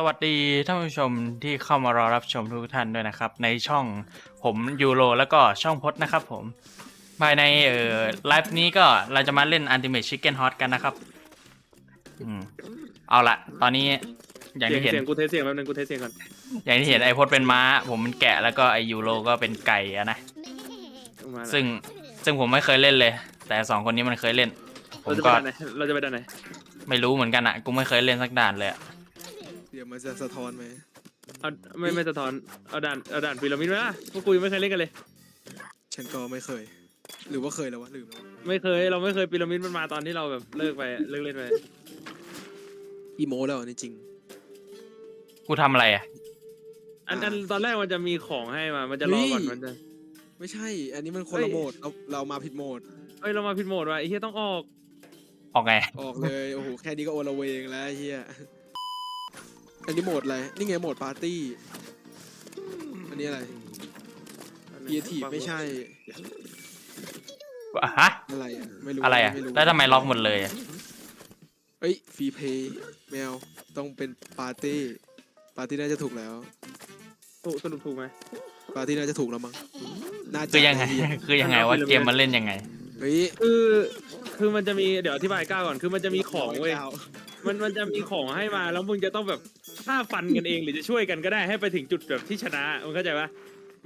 สวัสดีท่านผู้ชมที่เข้ามารอรับชมทุกท่านด้วยนะครับ ในช่องผมยูโรแล้วก็ช่องพจน์นะครับผม ภายในเอ่อไลฟ์นี้ก็เราจะมาเล่น Ultimate Chicken Hot กันนะครับอืมเอาละตอนนี้อย่างเสียงที่เห็น เสียงกูเทสเสียงแป๊บนึงกูเทสเสียงก่อนอย่างที่เห็นไอพจน์เป็นม้า ผมเป็นแกะแล้วก็ไอยูโรก็เป็นไก่อะนะมาแล้วซึ่งซึ่งผมไม่เคยเล่นเลย แต่สองคนนี้มันเคยเล่น ผเรามจะไปก็ด้านไหนเราจะไปด้านไหนไม่รู้เหมือนกันอะกูไม่เคยเล่นสักด่านเลยอะ เดี๋ยวมันจะสะท้อนไหมเอาไม่ไม่สะท้อนเอาด่านเอาด่านพีระมิดไหมล่ะพวกกูยังไม่เคยเล่นกันเลย ฉันก็ไม่เคย หรือว่าเคยแล้ววะลืมแล้ววะไม่เคยเราไม่เคยพีระมิดมันมาตอนที่เราแบบเลิกไปเลิกเล่นไปอีโมแล้วนี่จริง กูทำอะไรอะอันอันตอนแรกมันจะมีของให้มา มันจะรอก่อนเฮ้ยมันจะ ไม่ใช่ อันนี้มันคนเฮ้ละยโหมดเราเรามาผิดโหมดเอ้ยเรามาผิดโหมดว่ะไอ้เหี้ยต้องออก ออกไง ออกเลยโอ้โหแค่นี้ก็โอละเวงแล้วไอ้เฮีย อันนี้โหมดอะไร นี่ไงโหมดปาร์ตี้ อันนี้อะไรเกียร์ทีไม่ใช่ฮะ อะไรอะไม่รู้อะไรอะม่รู้แล้วทำไมล็อกหมดเลยอะเอ้ยฟรีเพย์แมวต้องเป็นปาร์ตี้ ปาร์ตี้น่าจะถูกแล้ว ถูกสรุปถูกไหม ปาร์ตี้น่าจะถูกแล้วมั้งน่าจะคือยังไงอ้เหี้คือยังไงว่าเกมมันเล่นยังไง เฮ้ยคือคือมันจะมีเดี๋ยวอธิบายก้าวก่อนคือมันจะมีของเว้ยก้ามันมันจะมีของให้มาแล้วมึงจะต้องแบบ ฆ่าฟันกันเองหรือจะช่วยกันก็ได้ให้ไปถึงจุดแบบที่ชนะมึงเข้าใจปะ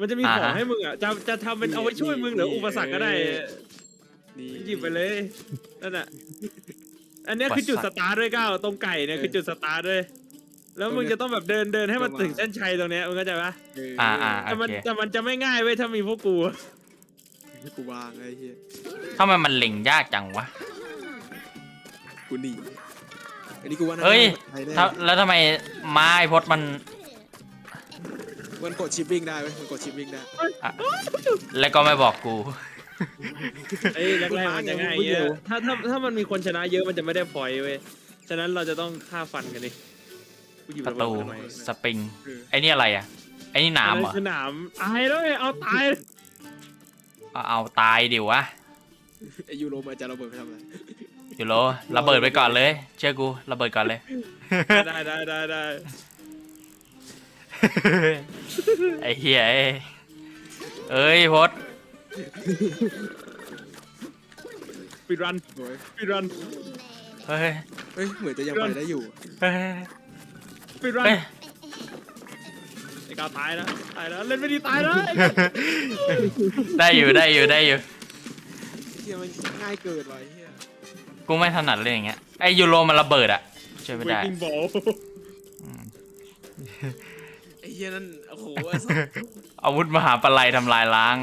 มันจะมีของอ่าฮะให้มึงอะจะจะทำเป็นเอาไว้ช่วยมึงหรืออุปสรรคก็ได้นี่หยิบไปเลยนั่นน่ะอันเนี้ยคือจุดสตาร์ทด้วยก้าวตรงไก่เนี่ยคือจุดสตาร์ทด้วยแล้วมึงจะต้องแบบเดินเดินให้มันถึงเส้นชัยตรงเนี้ยมึงเข้าใจปะเอออ่าอ่าแต่มันโอเคแต่มันจะไม่ง่ายเว้ยถ้ามีพวกกูให้กูวางไอ้เหี้ยทำไมมันเล็งยากจังวะ กูหนี อันนี้กูว่าน่าเฮ้ยใช่แน่ถ้าแล้วทำไมไม้พดมันมันกดชิปวิ่งได้เว้ยมันกดชิปวิ่งได้อะแล้วก็ไม่บอกกูไอ้ยแรกๆมันจะง่ายเยอะถ้าถ้าถ้ามันมีคนชนะเยอะมันจะไม่ได้พอยต์เว้ย ฉะนั้นเราจะต้องฆ่าฟันกันดิกูหยิบประตูเบิดมาทำไมสปริงเออไอ้นี่อะไรอะ ไอ้นี่หนามเหรออัคือหนามตายเลยเอาตาย เอาเอาตายดิวะไอยูโรมาจะระเบิดไปทำอะไรอ ยู่โลระเบิดไปก่อนเลย เชื่อกูระเบิดก่อนเลย ได้ได้ได้ได้ไอ้เหี้ยเอ้ยเอ้ยพดปิดรันโอ้ยปิดรันเฮ้ยเฮ้ยเหมือนจะยังไปได้อยู่เฮ้ยปิดรันเฮ้ยไอ้กาวตายแล้วตายแล้วเล่นไม่ดีตายแล้วได้อยู่ได้อยู่ได้อยู่เฮียมันง่ายเกินไปเฮีย กูไม่ถนัดเล่นอย่างเงี้ยไอ้ยูโรมันระเบิดอะช่วยไม่เวได้กิ้งบอลไอเฮียนั่นโอ้โหไอ้สัสอาวุธมหาปลัยทำลายล้าง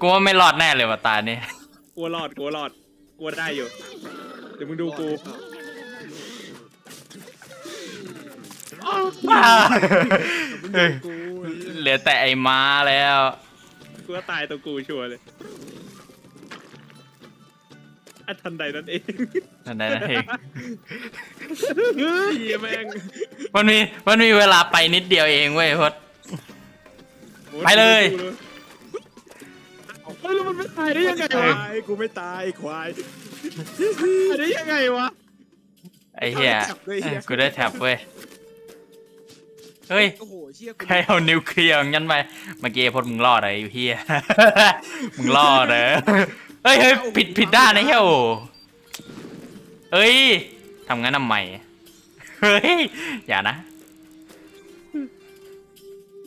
กูว่าไม่รอดแน่เลยว่ะตานี่กลัวรอดกลัวรอดกลัวได้อยู่ เดี๋ยวมึงดูกูเฮ้ยกูไอ้เหี้ยเหลือแต่ไอ้ม้าแล้ว กูก็ตายตัวกูชัวร์เลย อันทันใดนั่นเองนั่นนั่นเองเฮ้ยแม่งมันมีมันมีเวลาไปนิดเดียวเองเว้ยพด ไปเลย เฮ้ยแล้วมันไม่ตายได้ยังไงตวะายกูไม่ตายไอ้ควายตายได้ยังไงวะ ไอ้เหี้ยจับเลยเหี้ยกูได้แท็บเว้ย เฮ้ย โอ้โหเชี่ยกูใครเอานิวเคลียร์งั้นไปเมื่อกี้ไอ้พดมึงรอดอะไรอยู่เฮียมึงรอดเหรอ เฮ้ยเฮ้ยผิดผิดด้านนะเฮียโอ้เฮ้ยทำงั้นทำไมเฮ้ยอย่านะ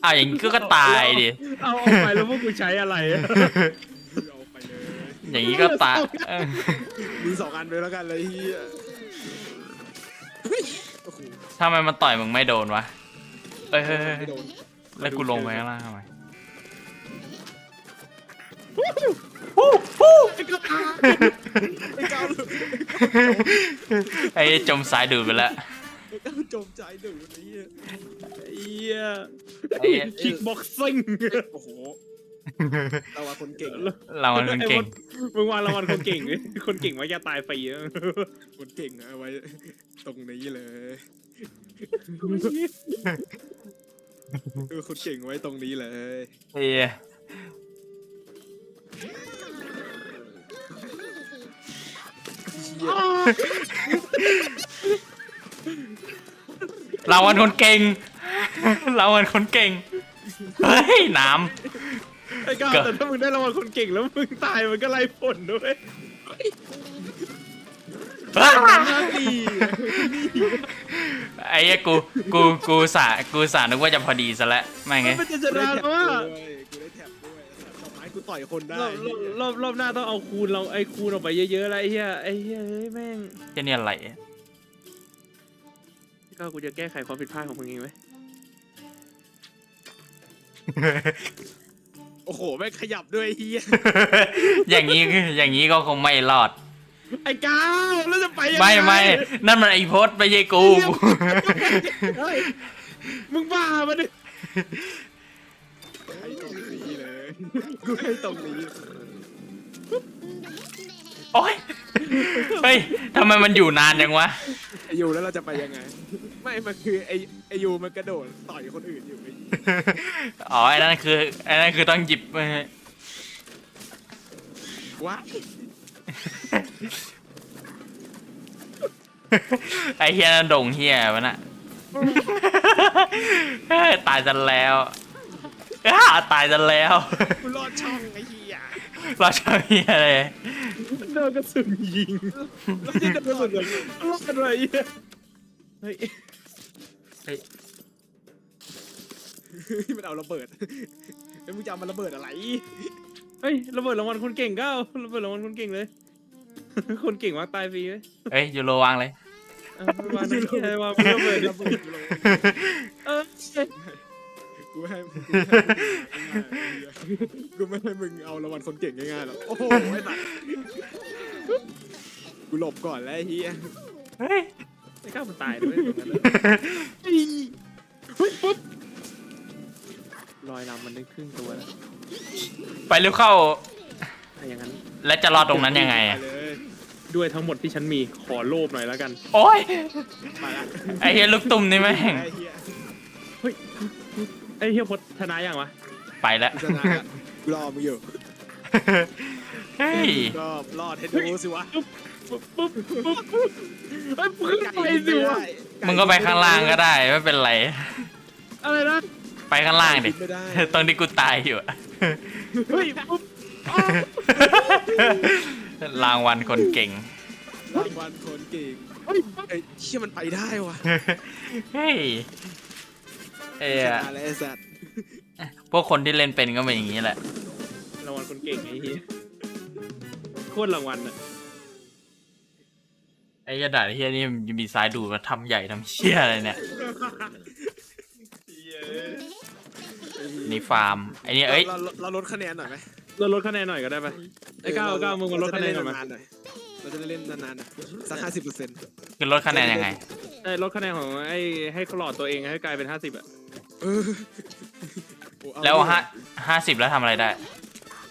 อ้าวอย่างนี้ก็ก็ตายดิเอาออกไปแล้วพวกกูใช้อะไรอะเอาไปเลยอย่างนี้ก็ตายเออมีสองอันไปแล้วกันเลยเฮียเฮ้ยโอ้โหทำไมมันต่อยมึงไม่โดนวะเอ้ยเฮ้ยเฮ้ยไม่โดนแล้วกูลงไปข้างล่างทำไม ไอ้ก้าวไอ้จมสายดูดไปแล้วไอ้ก้าวจมใจดูไอ้เหี้ยเฮียไอ้คิกบ็อกซิ่งโอ้โหเราว่าคนเก่งเรามันเป็นเก่งมึงวางรางวัลคนเก่งดิคนเก่งไว้จะตายฟรีอะคนเก่งเอาไว้ตรงนี้เลยเออคนเก่งไว้ตรงนี้เลยเฮีย เหี้ยเราวันคนเก่ง เราวันคนเก่ง เฮ้ยน้ไอ้ก้าวก็แต่ถ้ามึงได้รางวัลคนเก่งแล้วมึงตายมันก็ไล่ผลด้วยำอ้าดีไอ้เหี้ยกู กู กูสากูสานึกว่าจะพอดีซะแล้วไม่ไงมันจะชกูได้นะแท็บเพราะ ต่อยคนได้รอบรอบรอบหน้าต้องเอาคูณเราไอ้คูณออกไปเยอะๆแล้วไอ้เหี้ยไอ้เหี้ยเฮ้ยแม่งเจะเนี่ยอะไรก้าวกูจะแก้ไขความผิดพลาดของมึงเองไหมโอ้โหแม่งขยับด้วยไอ้เฮียอย่างนี้อย่างนี้ก็คงไม่รอด ไอ้ก้าวแล้วจะไปยังงไม่ไม่นั่นมันไอโพสไม่ใช่กู เฮ้ยมึงบ้าปะเนี่ยให้ตรงนี้ เลยกูให้ตรงนี้โอ๊ยเฮ้ยทำไมมันอยู่นานจังวะ ไอยูแล้วเราจะไปยังไง ไม่มันคือไอไอยูมันกระโดดต่อยคนอื่นอยู่ไอ้เหี้ยอ๋อไอ้นั่นคือไอ้นั่นคือต้องหยิบเออว้าไอ้เฮียนั่นโด่งเฮียมันอะ เฮ้ยตายจันแล้ว อ้าตายจันแล้วกูรอดช่องไอ้เหี้ยเราชอบเฮียเลยโดนกระสุนยิงแล้วที่กระโดดเลยรอดอะไรเหี้ยเฮ้ยมันเอาระเบิดแล้วมึงจะเอามันระเบิดอะไรเฮ้ยระเบิดรางวัลคนเก่งก้าวระเบิดรางวัลคนเก่งเลย คนเก่งมักตายฟรีไหมเอ้ยยูโรวางเลย เอามาหน่อยเหี้ยมาระเบิดดิระเบิดกูเลยเออ กูให้กูไม่ให้มึงเอารางวัลคนเก่งง่ายๆหรอกโอ้โหไอ้สัสกูหลบก่อนแล้วไอ้เหี้ยเฮ้ยไอ้ก้าวมันตายด้วยตรงนั้นเลยเฮ้ยปุ๊บลอยลำมันได้ครึ่งตัวแล้วไปเร็วเข้า ถ้าอย่างนั้น แล้วจะรอดตรงนั้นยังไงอะปเลยด้วยทั้งหมดที่ฉันมีขอโลภหน่อยแล้วกัน โอ้ยไปละไอ้เฮียลูกตุ่มนี่แม่ง ไอ้เหี้ยเฮ้ย ไอ้เฮียพดชนะยังวะไปแล้วกูชนะละกูรอมึงอยู่เฮ้ย ก็รอดให้ดูสิวะปุ๊บปุ๊บปุ๊บปุ๊บไอ้ยมึงไปสิวะมึงก็ไปข้างล่างก็ได้ไม่เป็นไร อะไรนะไปข้างล่างดิ ไม่ได้ตรงที่กูตายอยู่อะเฮ้ยปุ๊บรางวัลคนเก่ง รางวัลคนเก่งเฮ้ยเอ้ยเชี่ยมันไปได้วะเฮ้ย เอ้ชยนะแล้วไอ้สัตว์พวกคนที่เล่นเป็นก็เป็นอย่างนี้แหละ รางวัลคนเก่งไอ้เฮียโคตรรางวัลอะไอ้กระดาษเฮียนี่มันมีซ้ายดูดมาทำใหญ่ทำเชี่ยอะไรเนี่ย นี่ฟาร์ม ไอ้นี่เอ้ยเราเราเราลดคะแนนหน่อยไหมเราลดคะแนนหน่อยก็ได้ปะไอ้ก้าวก้าวมึงมาลดคะแนนหน่อยไหมเราจะได้เล่นนานๆหน่อยสักห้าสิบเปอร์เซ็นต์คือลดคะแนนยังไง ไอ้ลดคะแนนของไอ้ให้เขาหลอดตัวเองให้กลายเป็นห้าสิบอะ เออโอ้เอาแล้วห้าห้าสิบแล้วทำอะไรได้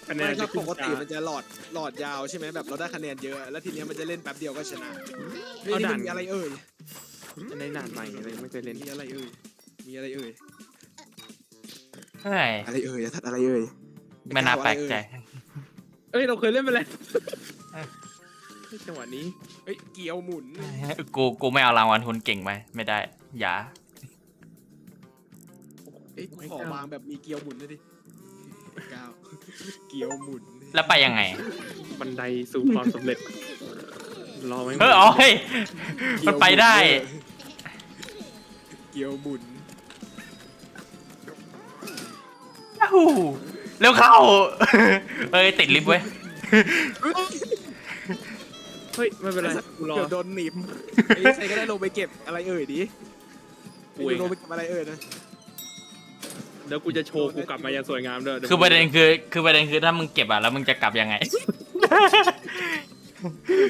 คะแนไม่นถ้าจะปขึ้นกติช้ามันจะหลอดหลอดยาวใช่ไหมแบบเราได้คะแนนเยอะแล้วทีเนี้ยมันจะเล่นแป๊บเดียวก็ชนะนี่นี่มันมีอะไรเอ่ยในหนานใหม่อะไรไม่เคยเล่นมีอะไรเอ่ยมีอะไรเอ่ยเฮ้ยอะไรเอ่ยทัดอะไรเอ่ยไม่น่าแปลกใจ เอ้ยเราเคยเล่นไปแล้วเฮ้ยจังหวะนี้เฮ้ยเกียวหมุนกู กูไม่เอารางวัลคนเก่งไปไม่ได้ อย่า เอ้ยขอบางแบบมีเกียวหมุนด้วยดิก้าวเกียวหมุนแล้วไปยังไง บันไดสู่ความสำเร็จ รอไหมเอออ๋อเฮ้ยมันไปได้ เกียวหมุนยูหูเร็วเข้า เอ้ยติดลิฟต์เว้ย เฮ้ย ไม่เป็นไรกูรอ เดี๋ยวโดนหนีบเอ้ยใครก็ได้ลงไปเก็บอะไรเอ่ยดิกูเองลงไปเก็บอะไรเอ่ยนะ เดี๋ยวกูจะโชว์กูกลับมาอย่างสวยงามด้วยดี๋ยวคือประเด็นคือ คือประเด็นคือถ้ามึงเก็บอะแล้วมึงจะกลับยังไง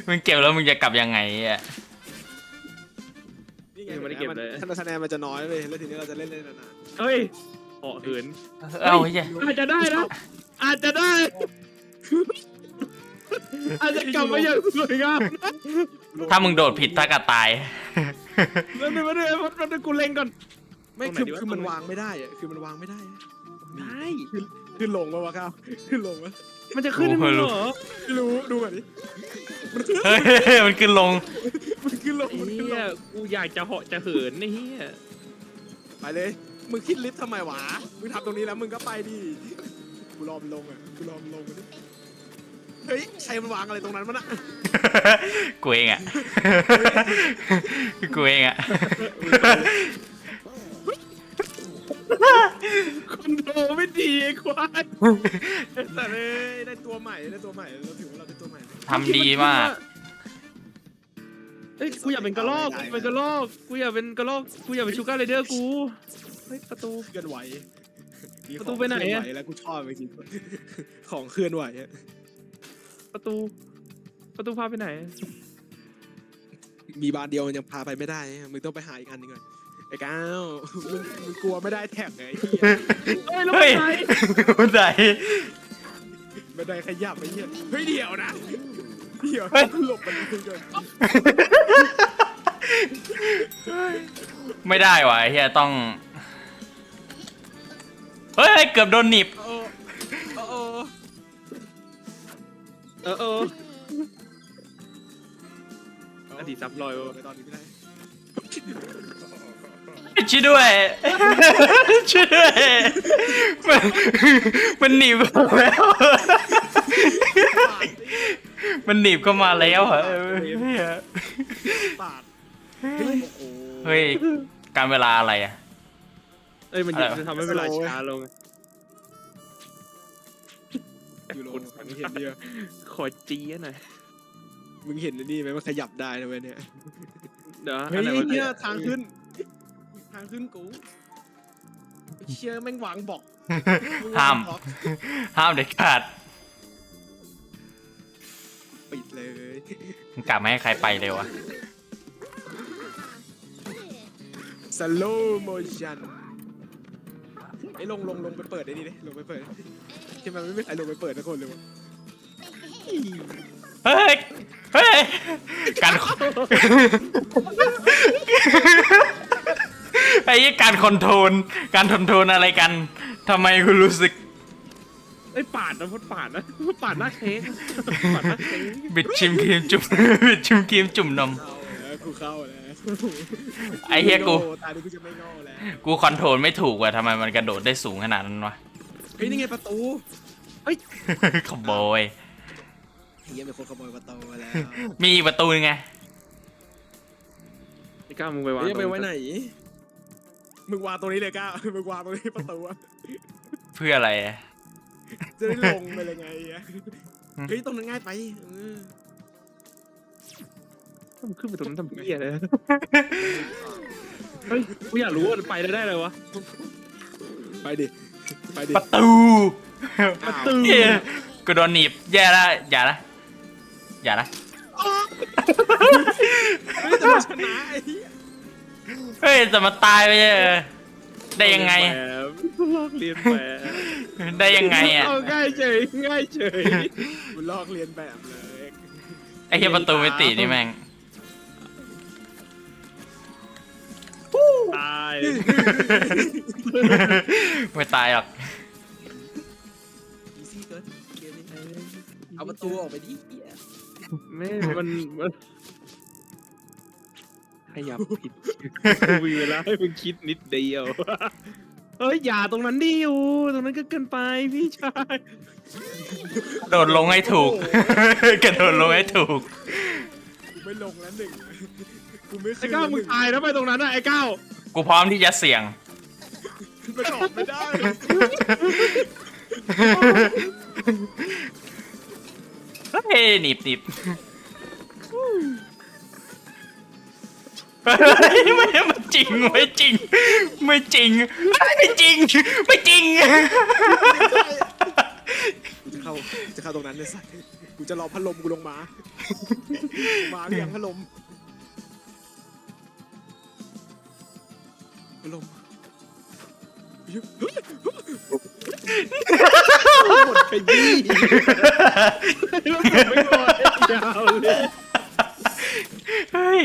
มึงเก็บแล้วมึงจะกลับยังไงอะนี่ไงคะแนนคะแนนมันจะน้อยเลยแล้วทีนี้เราจะเล่นได้นานเฮ้ยเหาะเหินเอ้าเฮ้ยอาจจะได้นะอาจจะได้ อาจจะกลับมาอย่างสวยงามๆถ้ามึงโดดผิดถ้ากระตาย แล้วนึกว่าเนี่ยมันมันกูเล็งก่อน ไม่ตรงไหนคือดีวะคือมันตรงไหนวางไม่ได้อะคือมันวางไม่ได้อะได้ขึ้นลงมาวะครับขึ้นลงวะมันจะขึ้นให้มึงเหรอไม่รู้ดูก่อนดิเฮ้ยมันขึ้นลงมันขึ้นลงไอ้มันขึ้นเหี้ลยงกูอยากจะเหาะจะเหินไอ้เหี้ยไปเลยมึงคิดลิฟต์ทำไมวะมึงทำตรงนี้แล้วมึงก็ไปดิกูรอมันลงอะกูรอมันลงมาดิเฮ้ยใครมันวางอะไรตรงนั้นมันอะกูเองอะกูเองอะ โดไม่ดีไอ้ควายแต่เลยได้ตัวใหม่ได้ตัวใหม่เราถือว่าเราได้ตัวใหม่ทำดีมาก เอ้ยกูอยากเป็นกระรอกกูอยากเป็นกระรอกกูอยากเป็นกระรอกกูอยากเป็นชูการ์ไรเดอร์กูเฮ้ยประตูเคลื่อนไหวมีประตูไปไหนอะขงเคลื่วแล้วกูชอบจริงๆของเคลื่อนไหวอะประตู ประตูพาไปไหน มีบานเดียวมันยังพาไปไม่ได้อะมึงต้องไปหาอีกอันหนึงก่อน ไอ้ก้าวมึงมึงกลัวไม่ได้แท็กไงไอ้เหี้ยเฮ้ยแล้วเฮ้ไปยไหนคนไหนไม่ได้ขยับไอ้เหี้ยเฮ้ยเดี๋ยวนะเดี๋ยวเฮ้ยกูหลบมันนิดนึงก่อนไม่ได้วะไอ้เฮียต้อง เฮ้ย เกือบโดนหนีบโอ้โอ้โอ้เออเอออดีตซับรอยวะ ไปตอนนี้ไม่ได้ ช่วยด้วยช่วยด้วยมันมันหนีบเข้ามาแล้ว มันหนีบเข้ามาแล้วเหรอเออเหี้ยปาดโอ้โหเฮ้ยการเวลาอะไรอะ เอ้ยมันอะไรวะ จะทำให้เวลาช้าลงยูโรมึงเห็นดิขอจี้หน่อยมึงเห็นไอ้นี่ไหมมันขยับได้นะเว้ยเนี่ยเดี๋ยวเฮ้ยอันไหนวะเนี่ยทางขึ้นทางขึ้นกูเชี่ยแม่งวางบอกงวงห้ามบอกห้ามเด็ดขาดปิดเลยมึงกลับมาให้ใครไปเลยวะสโลโมชันไอ้ลงลงลงไปเปิดไอ้นี่ดิลงไปเปิดที่มันไม่มีใครลงไปเปิดทุกคนเลยวะเฮ้ยเฮ้ยการ ไอ้ยี่การคอนโทรลการคอนโทรลอะไรกันทำไมกูรู้สึกไอ้ยปาดนะพุทธปาดนะปาดหน้าเค้กปาดหน้าเค้กบิดชิมครีมจุ่ม บิดชิมครีมจุ่มนมเข้าแล้วกูเข้าแล้วไอ้เหี้ยกูโง่ตาดิกูจะไม่โง่แล้วกูคอนโทรลไม่ถูกว่ะทำไมมันกระโดดได้สูงขนาดนั้นวะ เฮ้ยนี่ไงประตูขโมยเฮียเป็นคนขโมยประตูมาแล้วมีอีกประตูนึงไงไอ้ก้าวมึงไปวางเฮ้ยไปตรงไว้ไหน มึงวางตรงนี้เลยก้ามึงวางตรงนี้ประตูอะเพื่ออะไรอะจะได้ลงไปเลยไงอะเฮ้ยตรงนั้นง่ายไปเออมึงขึ้นไปตรงนั้นทำเพี้ยเลยเฮ้ยกูอยากรู้ว่าไปได้ได้เลยวะไปดิ ไปดิ ประตูประตู เหี้ยกูโดนหนีบแย่ละอย่าละอย่าละเฮ้ยแต่มันชนะไอ้เหี้ย เฮ้ยจะมาตายไปเออได้ยังไง แบบลอกเรียนแบบได้ยังไงอะ เอาง่ายเฉยง่ายเฉยกูลอกเรียนแบบเลยไอ้เหี้ยประตูมิตินี่แม่ง ตายไม่ตายหรอก อีซี่เกินเกมนี้เอาประตูออกไปดิเหี้ยไม่มันมัน ขยับผิดมีเวลาให้มึงคิดนิดเดียว เฮ้ย อย่าตรงนั้นดิอยู่ ตรงนั้นก็เกินไปพี่ชายโดดลงให้ถูก กระโดดลงให้ถูกกูไม่ลงแล้วหนึ่งกูไม่ไอ้ขึ้นก้าวแล้วหมึงนึ่งตายแล้วไปตรงนั้นอะไอ้ก้าวกูพร้อมที่จะเสี่ยง มันออกไม่ได้เฮ้ยหนีบหนีบเฮ้ย ไม่ไม่จริงไม่จริง ไม่จริง ไม่จริง ไม่จริง กูจะเข้าจะเข้าตรงนั้นเลยสักกูจะรอพัดลมกูลงมา มาเรียงพัดลมพัดลมหมดขยี้แล้วผมไม่รอดยาวเลยเฮ้ย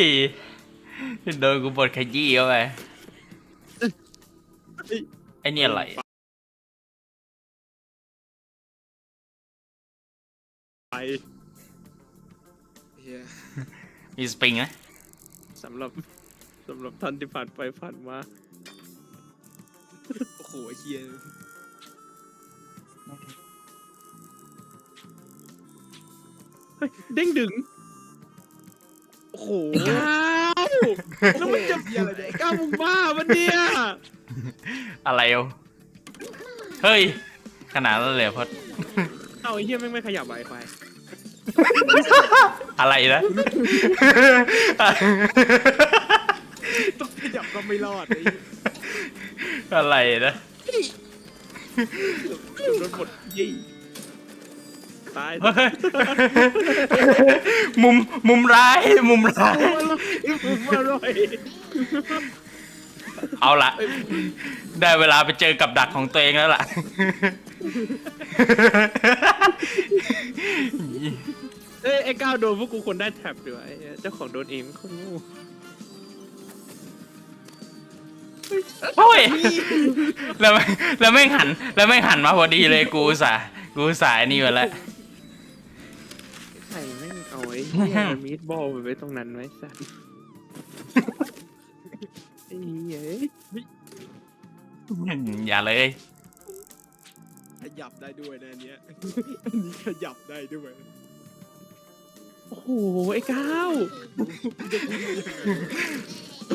โดนกูบดขยี้เข้าไปไอ้นี่อะไรไปเฮียมีสปริงไหมสำหรับสำหรับท่านที่ผ่านไปผ่านมา โอ้โหเฮียเฮ้ยเด้งดึง โอ้โห แล้วมันจะเฮียอะไรเนี่ยก้าวมึงบ้ามันเนี่ยอะไรเอาเฮ้ย ขนาดนั้นเลยเหรอพดเอาไอ้เหี้ยแม่งไม่ขยับไวไฟอะไรนะ ต้องขยับก็ไม่รอดไอ้อะไรนะ โดนหมดยี่ ตายเฮ้ยมุมมุมร้ายมุมร้าย มึงอร่อยเอาละได้เวลาไปเจอกับดักของตัวเองแล้วล่ะ เอ้ยไอ้ก้าวโดนพวกกูคนได้แท็บด้วยไอ้เจ้าของโดนเองมันคนโงูโอ้ยแล้วแม่งแล้วไม่งหัน แล้วไม่งหันมาพอดีเลยกูอุตสาห์กูอุตสายนี่มาแล้ว ไอ้เหี้ยมีดบอลไปไว้ตรงนั้นไว้สัสไอ้เหี้ยอย่าเลย ขยับได้ด้วยนะอันเนี้ยอันนี้ขยับได้ด้วยโอ้โหไอ้ก้าว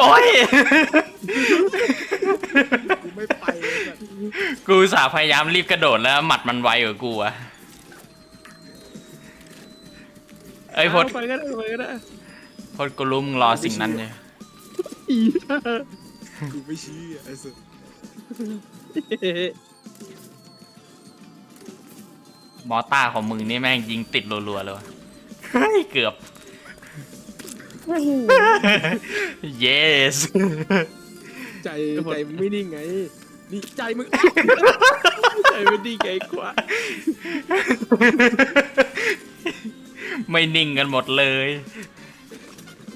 โอ้ย กูไม่ไปเลยแบบ กูอุตสาห์พยายามรีบกระโดดแล้วหมัดมันไวกว่ากูอะ เอ้ยพดาไปก็ได้ไปก็ได้พดกูรู้มึงรอสิ่งนั้นเนี่ยอีกูไม่เชื่อไอ้สุดมอต้าของมึงนี่แม่งยิงติดรัวๆเลยวะเฮ้ยเกือบ yes ใจใจมึงไม่นิ่งไงนี่ใจมึงใจไม่ดีไงกว่า ไม่นิ่งกันหมดเลย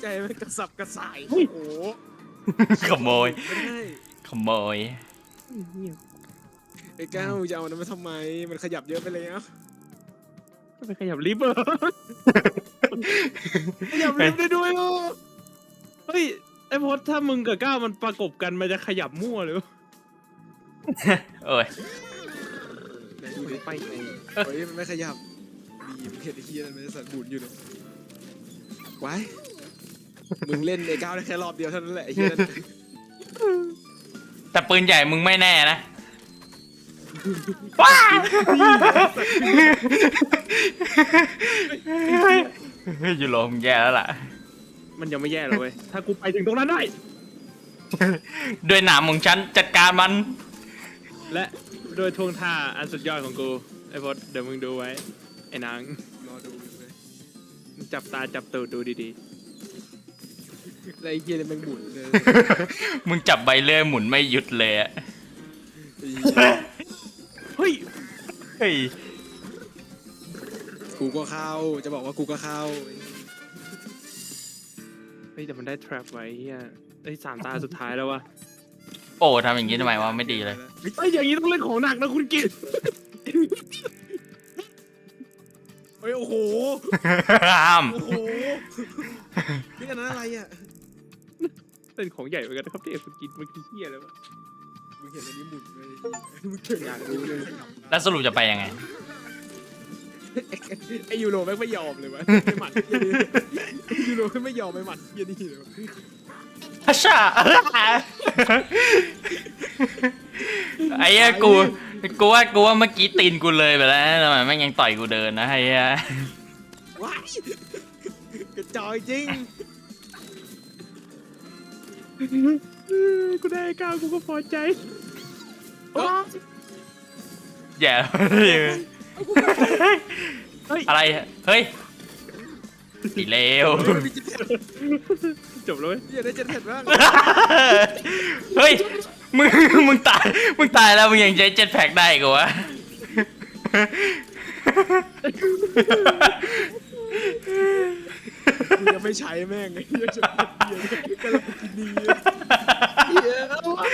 ใจมันกระสับกระส่าย โอ้โหขโมย ไม่ได้ขโมย ไอ้ก้าวจะเอามันมาทำไม มันขยับเยอะไปแล้วจะไปขยับลิฟต์เหรอขยับลิฟต์ได้ด้วยเหรอเฮ้ยไอ้พจน์ถ้ามึงกับก้าวมันประกบกันมันจะขยับมั่วเลยวะเอ้ยไหนดูดิไปไงเฮ้ยมันไม่ขยับดีมึง เห็นไอ้เฮียนั่นไหมสัตว์บุญอยู่เลยไว้มึงเล่นไอ้ก้าวได้แค่รอบเดียวเท่านั้นแหละไอ้เฮียนั่นแต่ปืนใหญ่มึงไม่แน่นะว้ายูโรมึงแย่แล้วล่ะ มันยังไม่แย่เลยเว้ยถ้ากูไปถึงตรงนั้นได้ ด้วยหนามของฉันจัดการมัน และโดยทวงท่าอันสุดยอดของกู ไอ้พจน์เดี๋ยวมึงดูไว้ ไอ้นาง รอดูเลยมึงจับตาจับตูดดูดีแล้วไอ้เฮียเนี่ยมันหมุนเลยมึงจับใบเลื่อยหมุนไม่หยุดเลยอะไอ้เหี้ยๆ เฮ้ย เฮ้ยกูก็เข้า จะบอกว่ากูก็เข้าเฮ้ยแต่มันได้ trap ไว้เฮียไอ้ยสามตาสุดท้ายแล้ววะโอ้ทำอย่างนี้ทำไมวะไม่ดีเลย เฮ้ยอย่างนี้ต้องเล่นของหนักนะคุณกิต เฮ้ยโอ้โหห้ามโอ้โห นี่อันนั้นอะไรอะเล่นของใหญ่เหมือนกันนะครับที่คุณกิตมันคือเฮียแล้ววะมึงเห็นอันนี้หมุนเลยมึงเก่งอยากรู้เลยแล้วสรุปจะไปยังไง ไอยูโรแม่งไม่ยอมเลยวะไม่หมัดเหี้ยนี่ยูโรแม่งไม่ยอมไม่หมัดเฮียนี่เลยวะฮัชชาไอ้เหี้ยกู กูว่ากูว่าเมื่อกี้ตีนกูเลยไปแล้วทำไมแม่งยังต่อยกูเดินนะไอ้เหี้ยว้ายกระจอยจริงกูได้ก้าวกูก็พอใจแย่อะไรเฮ้ยอีเลวมี จิตเผ็ดจบแล้วเว้ย อยากได้จิตเผ็ดบ้างเฮ้ย มึง มึงตาย มึงตายแล้วมึงยังใช้เจ็ตแพ็กได้อีกูวะมึงยังไม่ใช้แม่งไอ้เหี้ยจะเหี้ยกำลังกินดีเหี้ยเอาวะ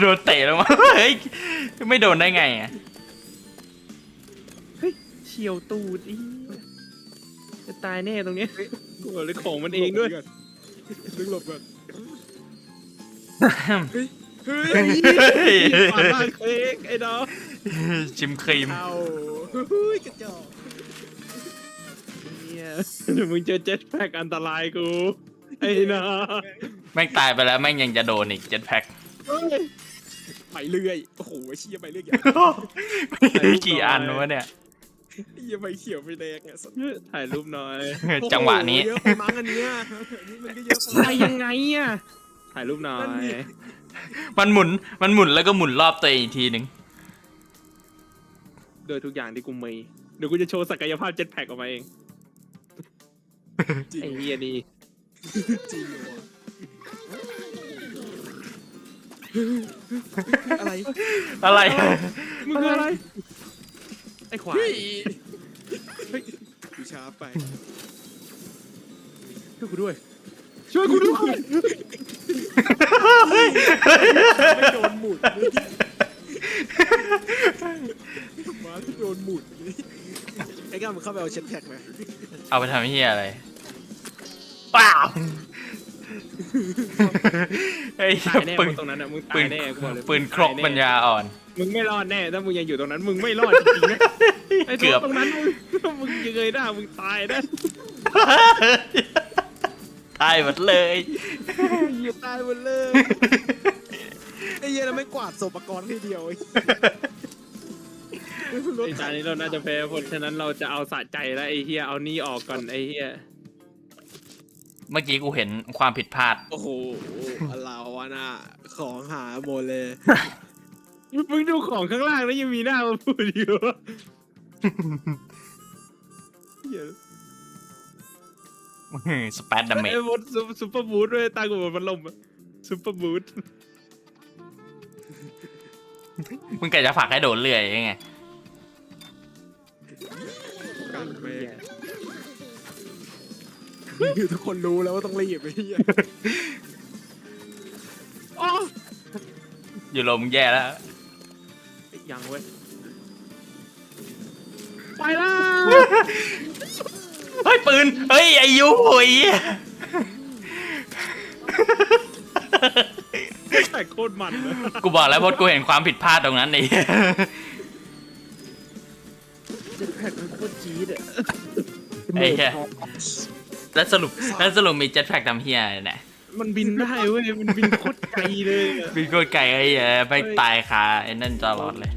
โดนเตะแล้วมั้งเฮ้ย ไม่โดนได้ไงอะ เฮ้ยเฉียวตูดอีจะ ตายแน่ตรงเนี้ยกูบอกเลยของมันเองด้วยนึกหลบก่อนเฮ้ยเฮ้ยเฮ้ยปาดบ้านเค้กไอ้น้องชิมครีมเอาเฮ้ยกระจอกเนี่ยเดี๋ยวมึงเจอเจ็ตแพ็กอันตรายกูไอ้น้องแม่งตายไปแล้วแม่งยังจะโดนอีกเจ็ดแพ็คไปเรื่อยโอ้โหเชี่ยไปเรื่อยอย่างกี่อันวะเนี่ย เหี้ยไปเขียวไปแดงอะสัสถ่ายรูปหน่อย จังหวะนี้ โอ้โเยอะไปมั้งอันเนี้ยอันนี้มันก็เยอะไปยังไงอะ ถ่ายรูปหน่อยมันหมุน มันหมุนแล้วก็หมุนรอบตัวเองอีกทีหนึ่งโดยทุกอย่างที่กูมีเดี๋ยวกูจะโชว์ศักยภาพเจ็ตแพ็กออกมาเอง จริง ไอ้เฮียนี่ จริงเหรออะไร อะไร มึงคืออะไร ไอ้ควายเฮ้ยเฮ้ยกูช้าไป ช่วยกูด้วย ช่วยกูด้วย ไม่โดนหมุนเลยมาที่โดนหมุนเลยไอ้ก้ามันเข้าไปเอาเช็ดแพ็กไหมเอาไปทำเฮียอะไรป้าว ไอ้เหี้ตายยแน่ปืมึนงตรงนั้นอะมึงปืตายนแน่กูบอกเลยปืนครกปัญญาอ่อน มึงไม่รอดแน่ถ้ามึงยังอยู่ตรงนั้นมึงไม่รอดจริงๆนะไอ้เกืตัวอบ ตรงนั้นมึงมึงยังเงยหน้ามึงตายนะตายหมดเลยเหยียบตายหมดเลยไอ้เหี้ยแล้วไม่กวาดศพกรทีเดียวไอ้รถไอ้จานนี้เราน่าจะแพ้เพราะฉะนั้นเราจะเอาสะใจแล้วไอ้เฮียเอานี่ออกก่อนไอ้เฮีย เมื่อกี้กูเห็นความผิดพลาด โอ้โหเราอะน่ะของหาหมดเลยมึงดูของข้างล่างแล้วยังมีหน้ามาพูดอยู่เหี้ยสเปดดาเมจไอ้บดซุปเปอร์บูทด้วยตากูเหมือนมันลมอะซุปเปอร์บูทมึงกะจะฝากให้โดนเรื่อยยังไงกันไปทุกคนรู้แล้วว่าต้องรีบไอ้เหี้ยอ๋ออยู่ลมงแย่แล้วยังเว้ย ไปแล้ว เฮ้ยปืนเฮ้ยไอายุโอ้ยแต่โคตรมันเลยกูบอกแล้วพดกูเห็นความผิดพลาดตรงนั้นนี่ เจ็ตแพ็คมันโคตรจี๊ดอะไอ้แค่ แล้วสรุปแล้วสรุปมีเจ็ตแพ็กทำเฮียอะไรเนี่ยมันบินได้เว้ย มันบินโคตรไกลเลยอะ บินโคตรไกลไอ้เหี้ยไปตายคาไอ้นั่นตลอดเลย